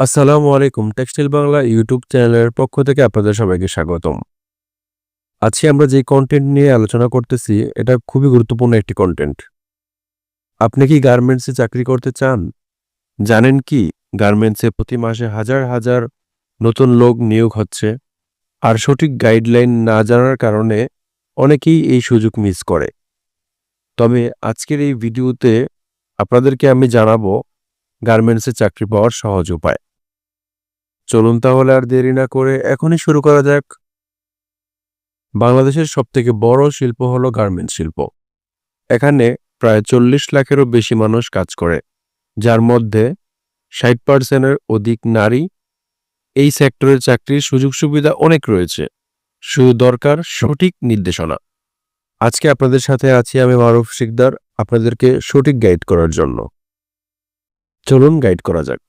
আসসালামু আলাইকুম, textile Bangla YouTube চ্যানেলের পক্ষ থেকে আপনাদের সবাইকে স্বাগতম। আজকে আমরা যে কন্টেন্ট নিয়ে আলোচনা করতেছি, এটা খুবই গুরুত্বপূর্ণ একটি কন্টেন্ট আপনি কি গার্মেন্টসে চাকরি করতে চান? জানেন কি গার্মেন্টসে প্রতি মাসে হাজার হাজার নতুন লোক নিয়োগ হচ্ছে। আর সঠিক গাইডলাইন না জানার কারণে অনেকেই এই সুযোগ মিস করে। তবে আজকের এই ভিডিওতে আপনাদেরকে আমি জানাব গার্মেন্টসে চাকরি পাওয়ার সহজ উপায়। চলুন তাহলে আর দেরি না করে এখনই শুরু করা যাক। বাংলাদেশের সবথেকে বড় শিল্প হলো গার্মেন্টস শিল্প। এখানে প্রায় চল্লিশ লাখেরও বেশি মানুষ কাজ করে, যার মধ্যে ষাট পার্সেন্টের অধিক নারী। এই সেক্টরের চাকরির সুযোগ সুবিধা অনেক রয়েছে, শুধু দরকার সঠিক নির্দেশনা। আজকে আপনাদের সাথে আছি আমি মারুফ শিকদার, আপনাদেরকে সঠিক গাইড করার জন্য। চলুন গাইড করা যাক।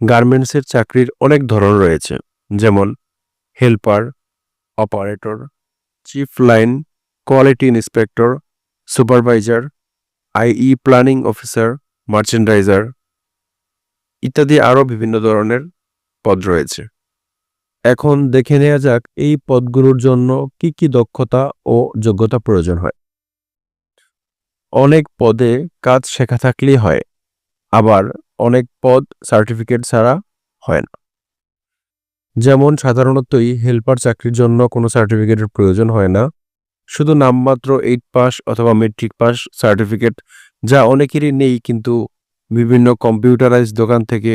গার্মেন্টসের চাকরির অনেক ধরন রয়েছে, যেমন helper operator chief line quality inspector supervisor IE planning officer merchandiser ইত্যাদি আরও বিভিন্ন ধরনের পদ রয়েছে। এখন দেখে নেওয়া যাক এই পদগুলোর জন্য কি কি দক্ষতা ও যোগ্যতা প্রয়োজন হয়। অনেক পদে কাজ শেখা থাকলেই হয়। আবার অনেক পদ সার্টিফিকেট ছাড়া হয় না। যেমন সাধারণতই হেল্পার চাকরির জন্য কোনো সার্টিফিকেটের প্রয়োজন হয় না। শুধু নামমাত্র এইট পাস অথবা মেট্রিক পাস সার্টিফিকেট যা অনেকেরই নেই কিন্তু বিভিন্ন কম্পিউটারাইজ দোকান থেকে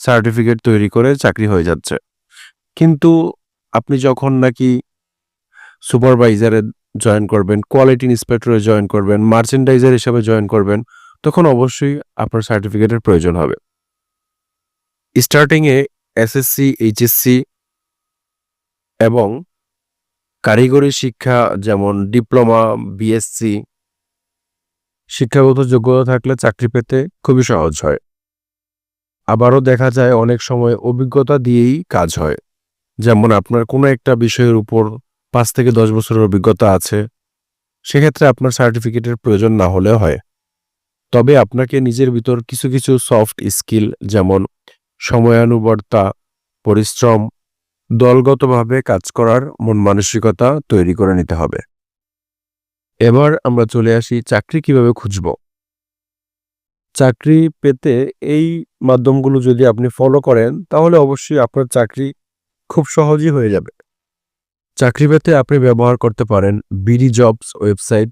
সার্টিফিকেট তৈরি করে চাকরি হয়ে যাচ্ছে। কিন্তু আপনি যখন নাকি সুপারভাইজারে জয়েন করবেন কোয়ালিটি ইন্সপেক্টরে জয়েন করবেন মার্চেন্ডাইজার হিসাবে জয়েন করবেন তখন অবশ্যই আপনার সার্টিফিকেটের প্রয়োজন হবে। স্টার্টিংয়ে এসএসসি এইচএসসি এবং কারিগরি শিক্ষা যেমন ডিপ্লোমা বিএসসি শিক্ষাগত যোগ্যতা থাকলে চাকরি পেতে খুবই সহজ হয়। আবারও দেখা যায় অনেক সময় অভিজ্ঞতা দিয়েই কাজ হয়। যেমন আপনার কোনো একটা বিষয়ের উপর পাঁচ থেকে দশ বছরের অভিজ্ঞতা আছে, সেক্ষেত্রে আপনার সার্টিফিকেটের প্রয়োজন না হলেও হয়। তবে আপনাকে নিজের ভিতর কিছু কিছু সফট স্কিল যেমন সময়ানুবর্তা, পরিশ্রম, দলগতভাবে কাজ করার মন মানসিকতা তৈরি করে নিতে হবে। এবার আমরা চলে আসি চাকরি কীভাবে খুঁজব। চাকরি পেতে এই মাধ্যমগুলো যদি আপনি ফলো করেন, তাহলে অবশ্যই আপনার চাকরি খুব সহজই হয়ে যাবে। চাকরি পেতে আপনি ব্যবহার করতে পারেন বিডি জবস ওয়েবসাইট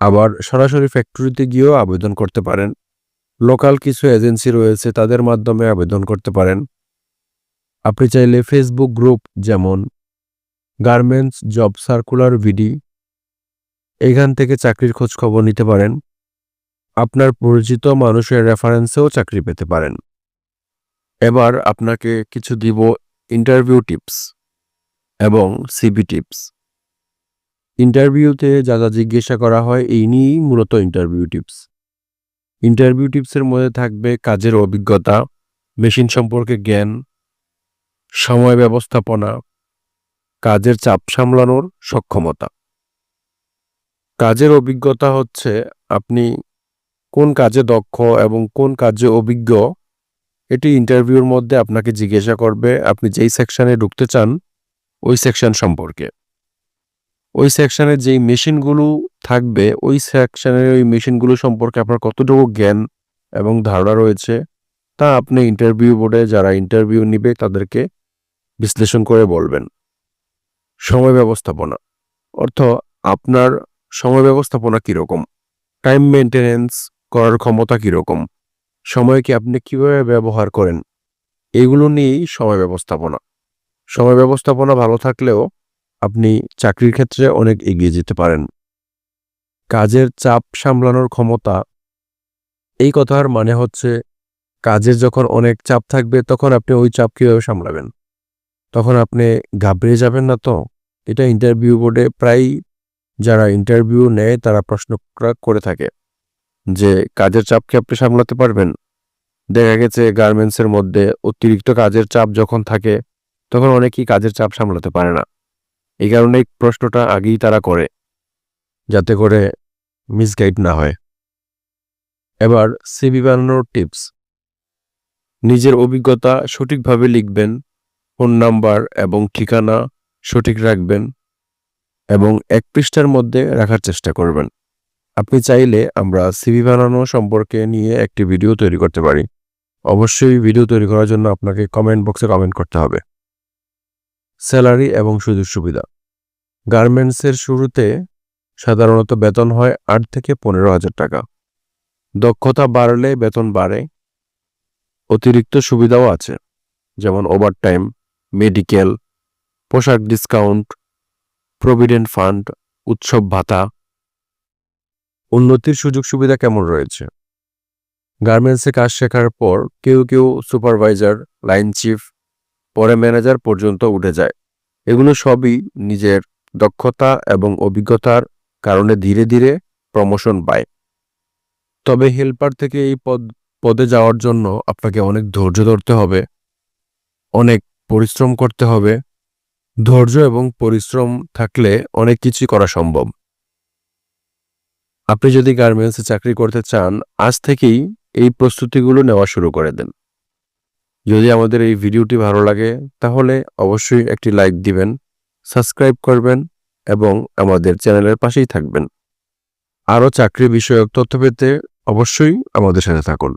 আবার সরাসরি ফ্যাক্টরিতে গিয়েও আবেদন করতে পারেন। লোকাল কিছু এজেন্সি রয়েছে, তাদের মাধ্যমে আবেদন করতে পারেন। আপনি চাইলে ফেসবুক গ্রুপ যেমন গার্মেন্টস জব সার্কুলার ভিডি এখান থেকে চাকরির খোঁজ খবর নিতে পারেন। আপনার পরিচিত মানুষের রেফারেন্সেও চাকরি পেতে পারেন। এবার আপনাকে কিছু দিব ইন্টারভিউ টিপস এবং সিবি টিপস ইন্টারভিউতে যা যা জিজ্ঞাসা করা হয়, এই নিয়েই মূলত ইন্টারভিউ টিপস ইন্টারভিউ টিপসের মধ্যে থাকবে কাজের অভিজ্ঞতা মেশিন সম্পর্কে জ্ঞান, সময় ব্যবস্থাপনা, কাজের চাপ সামলানোর সক্ষমতা। কাজের অভিজ্ঞতা হচ্ছে, আপনি কোন কাজে দক্ষ এবং কোন কাজে অভিজ্ঞ, এটি ইন্টারভিউর মধ্যে আপনাকে জিজ্ঞাসা করবে, আপনি যেই সেকশনে ঢুকতে চান, ওই সেকশন সম্পর্কে। ওই সেকশনের যেই মেশিনগুলো থাকবে, ওই সেকশনের ওই মেশিনগুলো সম্পর্কে আপনার কতটুকু জ্ঞান এবং ধারণা রয়েছে, তা আপনি ইন্টারভিউ বোর্ডে যারা ইন্টারভিউ নিবে তাদেরকে বিশ্লেষণ করে বলবেন। সময় ব্যবস্থাপনা। অর্থ, আপনার সময় ব্যবস্থাপনা কীরকম? টাইম মেনটেনেন্স করার ক্ষমতা কীরকম? সময়কে আপনি কীভাবে ব্যবহার করেন? এগুলো নিয়েই সময় ব্যবস্থাপনা। সময় ব্যবস্থাপনা ভালো থাকলেও আপনি চাকরির ক্ষেত্রে অনেক এগিয়ে যেতে পারেন। কাজের চাপ সামলানোর ক্ষমতা। এই কথার মানে হচ্ছে, কাজের যখন অনেক চাপ থাকবে, তখন আপনি ওই চাপ কীভাবে সামলাবেন? তখন আপনি ঘাবড়ে যাবেন না তো? এটা ইন্টারভিউ বোর্ডে প্রায় যারা ইন্টারভিউ নেয়, তারা প্রশ্ন করে থাকে যে, কাজের চাপ কি আপনি সামলাতে পারবেন? দেখা গেছে গার্মেন্টসের মধ্যে অতিরিক্ত কাজের চাপ যখন থাকে, তখন অনেকেই কাজের চাপ সামলাতে পারে না। এই কারণে প্রশ্নটা আগেই তারা করে, যাতে করে মিসগাইড না হয়। এবার সিবি বানানোর টিপস নিজের অভিজ্ঞতা সঠিকভাবে লিখবেন, ফোন নাম্বার এবং ঠিকানা সঠিক রাখবেন এবং এক পৃষ্ঠার মধ্যে রাখার চেষ্টা করবেন। আপনি চাইলে আমরা সিভি বানানো সম্পর্কে নিয়ে একটি ভিডিও তৈরি করতে পারি। অবশ্যই ভিডিও তৈরি করার জন্য আপনাকে কমেন্ট বক্সে কমেন্ট করতে হবে। স্যালারি এবং সুযোগ সুবিধা। গার্মেন্টসের শুরুতে সাধারণত বেতন হয় আট থেকে পনেরো হাজার টাকা। দক্ষতা বাড়লে বেতন বাড়ে। অতিরিক্ত সুবিধাও আছে, যেমন ওভারটাইম মেডিকেল পোশাক ডিসকাউন্ট প্রভিডেন্ট ফান্ড উৎসব ভাতা। উন্নতির সুযোগ সুবিধা কেমন রয়েছে? গার্মেন্টসে কাজ শেখার পর কেউ কেউ সুপারভাইজার লাইন চিফ পরে ম্যানেজার পর্যন্ত উঠে যায়। এগুলো সবই নিজের দক্ষতা এবং অভিজ্ঞতার কারণে ধীরে ধীরে প্রমোশন পায়। তবে হেল্পার থেকে এই পদ, পদে যাওয়ার জন্য আপনাকে অনেক ধৈর্য ধরতে হবে, অনেক পরিশ্রম করতে হবে। ধৈর্য এবং পরিশ্রম থাকলে অনেক কিছুই করা সম্ভব। আপনি যদি গার্মেন্টসে চাকরি করতে চান, আজ থেকেই এই প্রস্তুতিগুলো নেওয়া শুরু করে দেন। যদি আমাদের এই ভিডিওটি ভালো লাগে, তাহলে অবশ্যই একটি লাইক দিবেন, সাবস্ক্রাইব করবেন এবং আমাদের চ্যানেলের পাশেই থাকবেন। আরও চাকরি বিষয়ক তথ্য পেতে অবশ্যই আমাদের সাথে থাকুন।